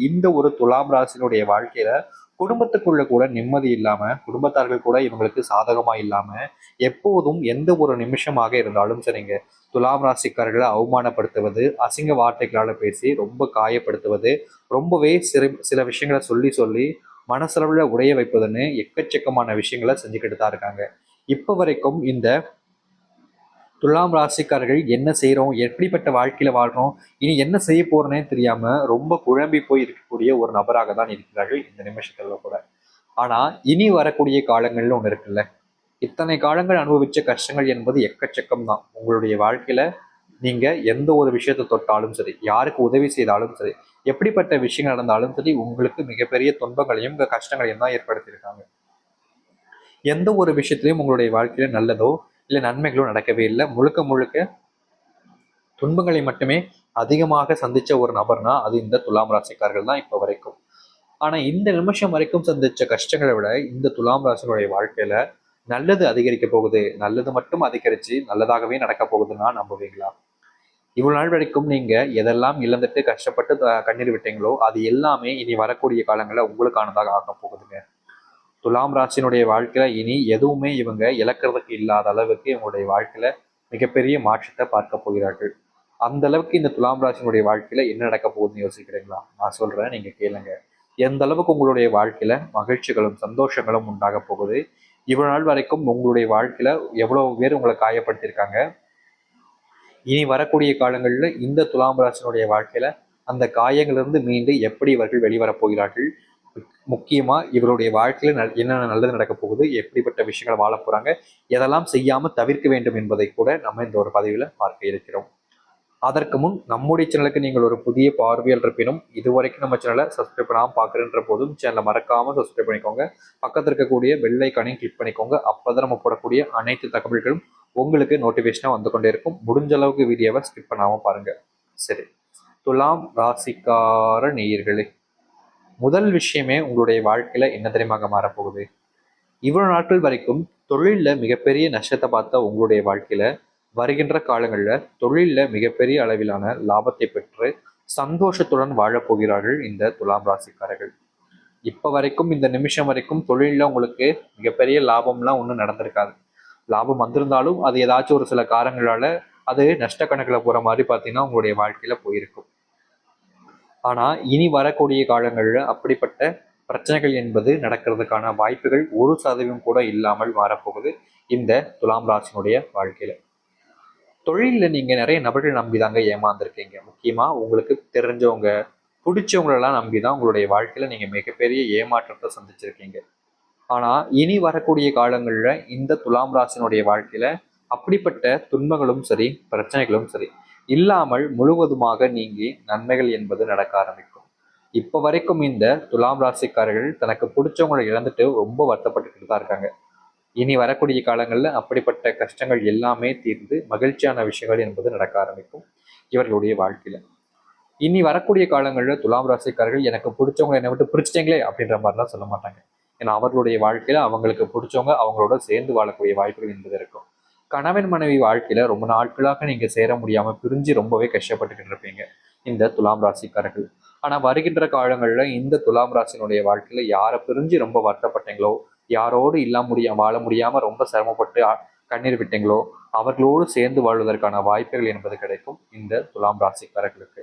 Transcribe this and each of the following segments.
இந்த ஒரு துலாம் ராசினுடைய வாழ்க்கையில குடும்பத்துக்குள்ள கூட நிம்மதி இல்லாம குடும்பத்தார்கள் கூட இவங்களுக்கு சாதகமா இல்லாம எப்போதும் எந்த ஒரு நிமிஷமாக இருந்தாலும் சரிங்க. துலாம் ராசிக்காரர்களை அவமானப்படுத்துவது அசிங்க வார்த்தைகளால பேசி ரொம்ப காயப்படுத்துவது ரொம்பவே சிறு சில விஷயங்களை சொல்லி சொல்லி மனசளவில் உடைய வைப்பதுன்னு எக்கச்சக்கமான விஷயங்களை செஞ்சுக்கிட்டு தான் இருக்காங்க. இப்போ வரைக்கும் இந்த துலாம் ராசிக்காரர்கள் என்ன செய்கிறோம் எப்படிப்பட்ட வாழ்க்கையில் வாழ்கிறோம் இனி என்ன செய்ய போறோன்னே தெரியாம ரொம்ப குழம்பி போய் இருக்கக்கூடிய ஒரு நபராக தான் இருக்கிறார்கள் இந்த நிமிஷத்துல கூட. ஆனா இனி வரக்கூடிய காலங்கள்னு ஒன்று இருக்குல்ல. இத்தனை காலங்கள் அனுபவிச்ச கஷ்டங்கள் என்பது எக்கச்சக்கம் தான். உங்களுடைய வாழ்க்கையில நீங்க எந்த ஒரு விஷயத்தை தொட்டாலும் சரி யாருக்கு உதவி செய்தாலும் சரி எப்படிப்பட்ட விஷயங்கள் நடந்தாலும் சரி உங்களுக்கு மிகப்பெரிய துன்பங்களையும் கஷ்டங்களையும் தான் ஏற்படுத்தியிருக்காங்க. எந்த ஒரு விஷயத்திலையும் உங்களுடைய வாழ்க்கையில நல்லதோ இல்லை நன்மைகளும் நடக்கவே இல்லை. முழுக்க முழுக்க துன்பங்களை மட்டுமே அதிகமாக சந்திச்ச ஒரு நபர்னா அது இந்த துலாம் ராசிக்காரர்கள் தான் இப்போ வரைக்கும். ஆனால் இந்த நிமிஷம் வரைக்கும் சந்திச்ச கஷ்டங்களை விட இந்த துலாம் ராசினுடைய வாழ்க்கையில நல்லது அதிகரிக்க போகுது. நல்லது மட்டும் அதிகரிச்சு நல்லதாகவே நடக்க போகுதுன்னா நம்புவீங்களா? இவ்வளவு நாள் வரைக்கும் நீங்க எதெல்லாம் இழந்துட்டு கஷ்டப்பட்டு கண்ணீர் விட்டீங்களோ அது எல்லாமே இனி வரக்கூடிய காலங்களில் உங்களுக்கானதாக ஆக துலாம் ராசினுடைய வாழ்க்கையில் இனி எதுவுமே இவங்க இழக்கிறதுக்கு இல்லாத அளவுக்கு இவங்களுடைய வாழ்க்கையில் மிகப்பெரிய மாற்றத்தை பார்க்க போகிறார்கள். அந்த அளவுக்கு இந்த துலாம் ராசினுடைய வாழ்க்கையில் என்ன நடக்க போகுதுன்னு யோசிக்கிறீங்களா? நான் சொல்கிறேன் நீங்கள் கேளுங்க. எந்த அளவுக்கு உங்களுடைய வாழ்க்கையில் மகிழ்ச்சிகளும் சந்தோஷங்களும் உண்டாக போகுது? இவ்வளவு நாள் வரைக்கும் உங்களுடைய வாழ்க்கையில் எவ்வளோ பேர் உங்களை காயப்படுத்தியிருக்காங்க? இனி வரக்கூடிய காலங்களில் இந்த துலாம் ராசினுடைய வாழ்க்கையில் அந்த காயங்களிலிருந்து மீண்டு எப்படி இவர்கள் வெளிவரப் போகிறார்கள்? முக்கியமாக இவருடைய வாழ்க்கையில் ந- என்னென்ன நல்லது நடக்க போகுது எப்படிப்பட்ட விஷயங்களை வாழ போகிறாங்க எதெல்லாம் செய்யாமல் தவிர்க்க வேண்டும் என்பதை கூட நம்ம இந்த ஒரு பதவியில் பார்க்க இருக்கிறோம். அதற்கு முன் நம்முடைய சேனலுக்கு நீங்கள் ஒரு புதிய பார்வையில் இருப்பினும் இதுவரைக்கும் நம்ம சேனலை சப்ஸ்கிரைப் பண்ணாமல் பார்க்குறன்ற போதும் சேனலை மறக்காமல் சப்ஸ்கிரைப் பண்ணிக்கோங்க. பக்கத்தில் இருக்கக்கூடிய வெள்ளைக்கானையும் கிளிக் பண்ணிக்கோங்க. அப்பதான் நம்ம போடக்கூடிய அனைத்து தகவல்களும் உங்களுக்கு நோட்டிஃபிகேஷனாக வந்து கொண்டே இருக்கும். முடிஞ்ச அளவுக்கு வீடியோவை ஸ்கிப் பண்ணாமல் பாருங்கள் சரி. துலாம் ராசிக்கார நேயர்களே முதல் விஷயமே உங்களுடைய வாழ்க்கையில என்ன தெரியுமாக மாறப்போகுது? இவ்வளவு நாட்கள் வரைக்கும் தொழில்ல மிகப்பெரிய நஷ்டத்தை பார்த்த உங்களுடைய வாழ்க்கையில வருகின்ற காலங்களில் தொழிலில் மிகப்பெரிய அளவிலான லாபத்தை பெற்று சந்தோஷத்துடன் வாழப்போகிறார்கள் இந்த துலாம் ராசிக்காரர்கள். இப்ப வரைக்கும் இந்த நிமிஷம் வரைக்கும் தொழில்ல உங்களுக்கு மிகப்பெரிய லாபம்லாம் ஒன்றும் நடந்திருக்காது. லாபம் வந்திருந்தாலும் அது ஏதாச்சும் ஒரு சில காரணங்களால அது நஷ்ட கணக்குல போற மாதிரி பார்த்தீங்கன்னா உங்களுடைய வாழ்க்கையில போயிருக்கும். ஆனால் இனி வரக்கூடிய காலங்களில் அப்படிப்பட்ட பிரச்சனைகள் என்பது நடக்கிறதுக்கான வாய்ப்புகள் ஒரு சதவீதம் கூட இல்லாமல் மாறப்போகுது இந்த துலாம் ராசினுடைய வாழ்க்கையில். தொழிலில் நீங்கள் நிறைய நபர்கள் நம்பிதாங்க ஏமாந்துருக்கீங்க. முக்கியமாக உங்களுக்கு தெரிஞ்சவங்க பிடிச்சவங்களெல்லாம் நம்பி தான் உங்களுடைய வாழ்க்கையில் நீங்கள் மிகப்பெரிய ஏமாற்றத்தை சந்திச்சிருக்கீங்க. ஆனால் இனி வரக்கூடிய காலங்களில் இந்த துலாம் ராசினுடைய வாழ்க்கையில் அப்படிப்பட்ட துன்பங்களும் சரி பிரச்சனைகளும் சரி இல்லாமல் முழுவதுமாக நீங்கி நன்மைகள் என்பது நடக்க ஆரம்பிக்கும். இப்போ வரைக்கும் இந்த துலாம் ராசிக்காரர்கள் தனக்கு பிடிச்சவங்களை இழந்துட்டு ரொம்ப வருத்தப்பட்டுக்கிட்டு தான் இருக்காங்க. இனி வரக்கூடிய காலங்களில் அப்படிப்பட்ட கஷ்டங்கள் எல்லாமே தீர்ந்து மகிழ்ச்சியான விஷயங்கள் என்பது நடக்க ஆரம்பிக்கும் இவர்களுடைய வாழ்க்கையில். இனி வரக்கூடிய காலங்களில் துலாம் ராசிக்காரர்கள் எனக்கு பிடிச்சவங்க என்னை விட்டு பிடிச்சிட்டீங்களே அப்படின்ற மாதிரிலாம் சொல்ல மாட்டாங்க. ஏன்னா அவர்களுடைய வாழ்க்கையில் அவங்களுக்கு பிடிச்சவங்க அவங்களோட சேர்ந்து வாழக்கூடிய வாய்ப்புகள் என்பது இருக்கும். கணவன் மனைவி வாழ்க்கையில ரொம்ப நாட்களாக நீங்க சேர முடியாம பிரிஞ்சு ரொம்பவே கஷ்டப்பட்டுக்கிட்டு இருப்பீங்க. இந்த துலாம் ராசிக்காரர்கள். ஆனா வருகின்ற காலங்கள்ல இந்த துலாம் ராசினுடைய வாழ்க்கையில யாரை பிரிஞ்சு ரொம்ப வருத்தப்பட்டீங்களோ யாரோடு இல்லாம முடியாம வாழ முடியாம ரொம்ப சிரமப்பட்டு கண்ணீர் விட்டீங்களோ அவர்களோடு சேர்ந்து வாழ்வதற்கான வாய்ப்புகள் என்பது கிடைக்கும் இந்த துலாம் ராசிக்காரர்களுக்கு.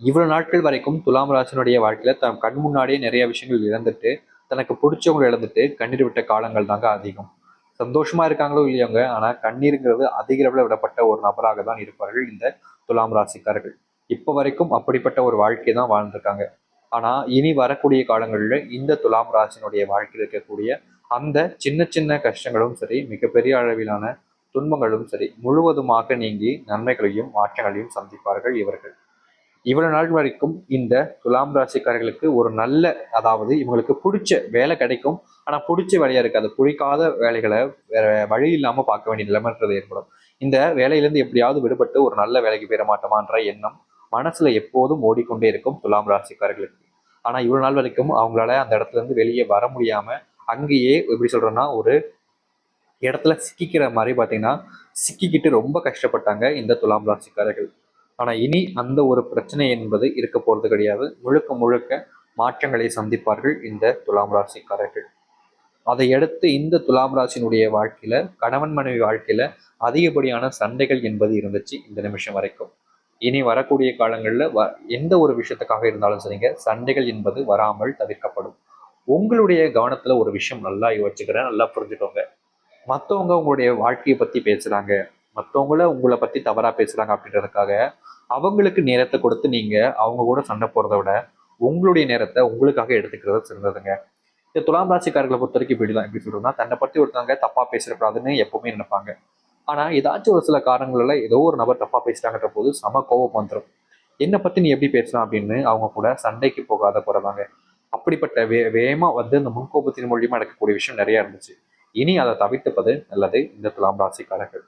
இவ்வளவு நாட்கள் வரைக்கும் துலாம் ராசினுடைய வாழ்க்கையில தன் கண் முன்னாடியே நிறைய விஷயங்கள் இழந்துட்டு தனக்கு பிடிச்சவங்க இழந்துட்டு கண்ணீர் விட்ட காலங்கள் தாங்க அதிகம். சந்தோஷமா இருக்காங்களோ இல்லையோங்க ஆனா கண்ணீருங்கிறது அதிக அளவில் விடப்பட்ட ஒரு நபராக தான் இருப்பார்கள் இந்த துலாம் ராசிக்காரர்கள். இப்போ வரைக்கும் அப்படிப்பட்ட ஒரு வாழ்க்கை தான் வாழ்ந்திருக்காங்க. ஆனா இனி வரக்கூடிய காலங்களில் இந்த துலாம் ராசினுடைய வாழ்க்கையில் இருக்கக்கூடிய அந்த சின்ன சின்ன கஷ்டங்களும் சரி மிகப்பெரிய அளவிலான துன்பங்களும் சரி முழுவதுமாக நீங்கி நன்மைகளையும் மாற்றங்களையும் சந்திப்பார்கள் இவர்கள். இவ்வளவு நாள் வரைக்கும் இந்த துலாம் ராசிக்காரர்களுக்கு ஒரு நல்ல அதாவது இவங்களுக்கு பிடிச்ச வேலை கிடைக்கும். ஆனா பிடிச்ச வேலையா இருக்காது. பிடிக்காத வேலைகளை வேற வழி இல்லாம பார்க்க வேண்டிய நிலைமைன்றது ஏற்படும். இந்த வேலையிலிருந்து எப்படியாவது விடுபட்டு ஒரு நல்ல வேலைக்கு பெற மாட்டோமான்ற எண்ணம் மனசுல எப்போதும் ஓடிக்கொண்டே இருக்கும் துலாம் ராசிக்காரர்களுக்கு. ஆனா இவ்வளவு நாள் வரைக்கும் அவங்களால அந்த இடத்துல இருந்து வெளியே வர முடியாம அங்கேயே எப்படி சொல்றோம்னா ஒரு இடத்துல சிக்கிக்கிற மாதிரி பார்த்தீங்கன்னா சிக்கிக்கிட்டு ரொம்ப கஷ்டப்பட்டாங்க இந்த துலாம் ராசிக்காரர்கள். ஆனால் இனி அந்த ஒரு பிரச்சனை என்பது இருக்க போகிறது கிடையாது. முழுக்க முழுக்க மாற்றங்களை சந்திப்பார்கள் இந்த துலாம் ராசிக்காரர்கள். அதையடுத்து இந்த துலாம் ராசினுடைய வாழ்க்கையில கணவன் மனைவி வாழ்க்கையில அதிகப்படியான சண்டைகள் என்பது இருந்துச்சு இந்த நிமிஷம் வரைக்கும். இனி வரக்கூடிய காலங்களில் வ எந்த ஒரு விஷயத்துக்காக இருந்தாலும் சரிங்க சண்டைகள் என்பது வராமல் தவிர்க்கப்படும். உங்களுடைய கவனத்துல ஒரு விஷயம் நல்லா யோசிச்சுக்கிறேன் நல்லா புரிஞ்சுக்கோங்க. மற்றவங்க உங்களுடைய வாழ்க்கையை பற்றி பேசுகிறாங்க மற்றவங்கள உங்களை பற்றி தவறாக பேசுறாங்க அப்படின்றதுக்காக அவங்களுக்கு நேரத்தை கொடுத்து நீங்கள் அவங்க கூட சண்டை போகிறத விட உங்களுடைய நேரத்தை உங்களுக்காக எடுத்துக்கிறது சிறந்ததுங்க. இந்த துலாம் ராசிக்காரர்களை பொறுத்த வரைக்கும் இப்படிதான் எப்படி சொல்கிறதுனா தன்னை பற்றி ஒருத்தவங்க தப்பாக பேசக்கூடாதுன்னு எப்பவுமே நினைப்பாங்க. ஆனால் ஏதாச்சும் ஒரு சில காரணங்கள்ல ஏதோ ஒரு நபர் தப்பாக பேசுகிறாங்கன்ற போது சம கோபம் வந்துடும் என்னை பற்றி நீ எப்படி பேசலாம் அப்படின்னு அவங்க கூட சண்டைக்கு போகாத போறதாங்க. அப்படிப்பட்ட வே வேகமாக வந்து இந்த முன்கோபத்தின் மூலியமாக நடக்கக்கூடிய விஷயம் நிறையா இருந்துச்சு. இனி அதை தவிர்த்துப்பது நல்லது இந்த துலாம் ராசிக்காரர்கள்.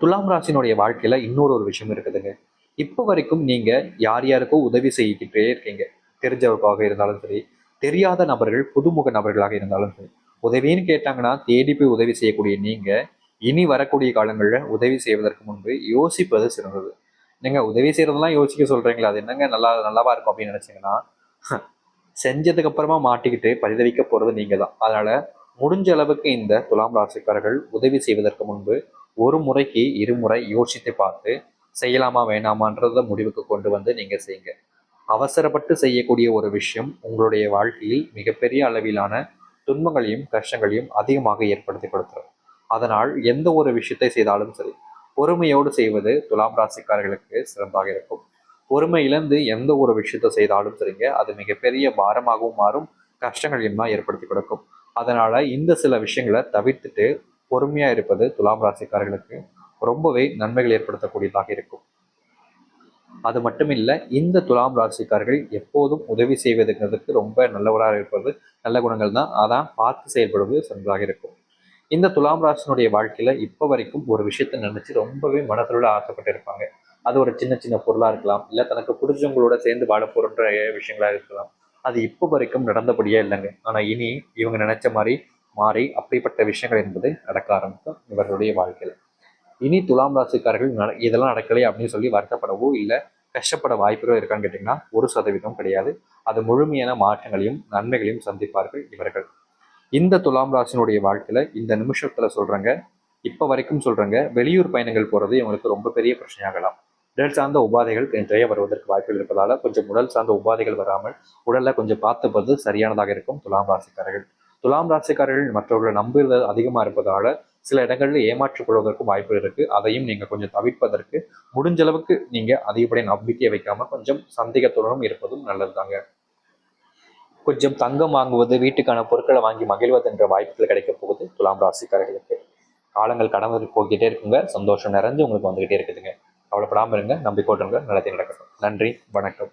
துலாம் ராசினுடைய வாழ்க்கையில இன்னொரு ஒரு விஷயம் இருக்குதுங்க. இப்போ வரைக்கும் நீங்க யார் யாருக்கோ உதவி செய்யிக்கிட்டே இருக்கீங்க. தெரிஞ்சவருக்காக இருந்தாலும் சரி தெரியாத நபர்கள் புதுமுக நபர்களாக இருந்தாலும் சரி. உதவின்னு கேட்டாங்கன்னா தேடி போய் உதவி செய்யக்கூடிய நீங்க இனி வரக்கூடிய காலங்களில் உதவி செய்வதற்கு முன்பு யோசிப்பது சிறந்தது. நீங்க உதவி செய்யறதெல்லாம் யோசிக்க சொல்றீங்களா அது என்னங்க நல்லா நல்லாவா இருக்கும் அப்படின்னு நினைச்சீங்கன்னா செஞ்சதுக்கு அப்புறமா மாட்டிக்கிட்டு பரிதவிக்க போறது நீங்க தான் அதனால முடிஞ்ச அளவுக்கு இந்த துலாம் ராசிக்காரர்கள் உதவி செய்வதற்கு முன்பு ஒரு முறைக்கு இருமுறை யோசித்து பார்த்து செய்யலாமா வேணாமான்றத முடிவுக்கு கொண்டு வந்து நீங்கள் செய்யுங்க அவசரப்பட்டு செய்யக்கூடிய ஒரு விஷயம் உங்களுடைய வாழ்க்கையில் மிகப்பெரிய அளவிலான துன்பங்களையும் கஷ்டங்களையும் அதிகமாக ஏற்படுத்தி கொடுத்துரும். அதனால் எந்த ஒரு விஷயத்தை செய்தாலும் சரி பொறுமையோடு செய்வது துலாம் ராசிக்காரர்களுக்கு சிறந்தாக இருக்கும். பொறுமை இழந்து எந்த ஒரு விஷயத்தை செய்தாலும் சரிங்க அது மிகப்பெரிய பாரமாகவும் மாறும் கஷ்டங்களையும் தான் ஏற்படுத்தி கொடுக்கும். அதனால இந்த சில விஷயங்களை தவிர்த்துட்டு பொறுமையா இருப்பது துலாம் ராசிக்காரர்களுக்கு ரொம்பவே நன்மைகள் ஏற்படுத்தக்கூடியதாக இருக்கும். அது மட்டுமில்லை இந்த துலாம் ராசிக்காரர்கள் எப்போதும் உதவி செய்வதுங்கிறதுக்கு ரொம்ப நல்லவராக இருப்பது நல்ல குணங்கள் தான். அதான் பார்த்து செயல்படுவது சிறந்ததாக இருக்கும். இந்த துலாம் ராசினுடைய வாழ்க்கையில இப்போ வரைக்கும் ஒரு விஷயத்த நினைச்சு ரொம்பவே மனசுல ஆசைப்பட்டு இருப்பாங்க. அது ஒரு சின்ன சின்ன பொருளா இருக்கலாம். இல்லை தனக்கு பிடிச்சவங்களோட சேர்ந்து வாழ போறன்ற விஷயங்களா இருக்கலாம். அது இப்போ வரைக்கும் நடந்தபடியே இல்லைங்க. ஆனா இனி இவங்க நினைச்ச மாதிரி மாறி அப்படிப்பட்ட விஷயங்கள் என்பது நடக்க ஆரம்பிக்கும் இவர்களுடைய வாழ்க்கையில. இனி துலாம் ராசிக்காரர்கள் நட இதெல்லாம் நடக்கலை அப்படின்னு சொல்லி வருத்தப்படவோ இல்லை கஷ்டப்பட வாய்ப்புகள் இருக்கான்னு கேட்டிங்கன்னா ஒரு சதவீதம் கிடையாது. அது முழுமையான மாற்றங்களையும் நன்மைகளையும் சந்திப்பார்கள் இவர்கள். இந்த துலாம் ராசினுடைய வாழ்க்கையில இந்த நிமிஷத்துல சொல்றாங்க. இப்போ வரைக்கும் சொல்றாங்க. வெளியூர் பயணங்கள் போறது இவங்களுக்கு ரொம்ப பெரிய பிரச்சனையாகலாம். உடல் சார்ந்த உபாதைகள் நிறைய வருவதற்கு வாய்ப்புகள் இருப்பதால கொஞ்சம் உடல் சார்ந்த உபாதைகள் வராமல் உடலை கொஞ்சம் பார்த்துப்பது சரியானதாக இருக்கும் துலாம் ராசிக்காரர்கள். துலாம் ராசிக்காரர்கள் மற்றவர்களை நம்புவது அதிகமாக இருப்பதால சில இடங்களில் ஏமாற்றிக் கொள்வதற்கும் வாய்ப்பு இருக்கு. அதையும் நீங்க கொஞ்சம் தவிர்ப்பதற்கு முடிஞ்ச அளவுக்கு நீங்க அதிகப்படிய நம்பிக்கையை வைக்காம கொஞ்சம் சந்தேகத்துடனும் இருப்பதும் நல்லதுதாங்க. கொஞ்சம் தங்கம் வாங்குவது வீட்டுக்கான பொருட்களை வாங்கி மகிழ்வது என்ற வாய்ப்புகள் கிடைக்க போகுது துலாம் ராசிக்காரர்களுக்கு. காலங்கள் கடந்து போய்கிட்டே இருக்குங்க. சந்தோஷம் நிறைஞ்சு உங்களுக்கு வந்துகிட்டே இருக்குதுங்க. கவலைப்படாமல் இருங்க. நம்பிக்கோட்டுங்க நல்லதே நடக்கட்டும். நன்றி. வணக்கம்.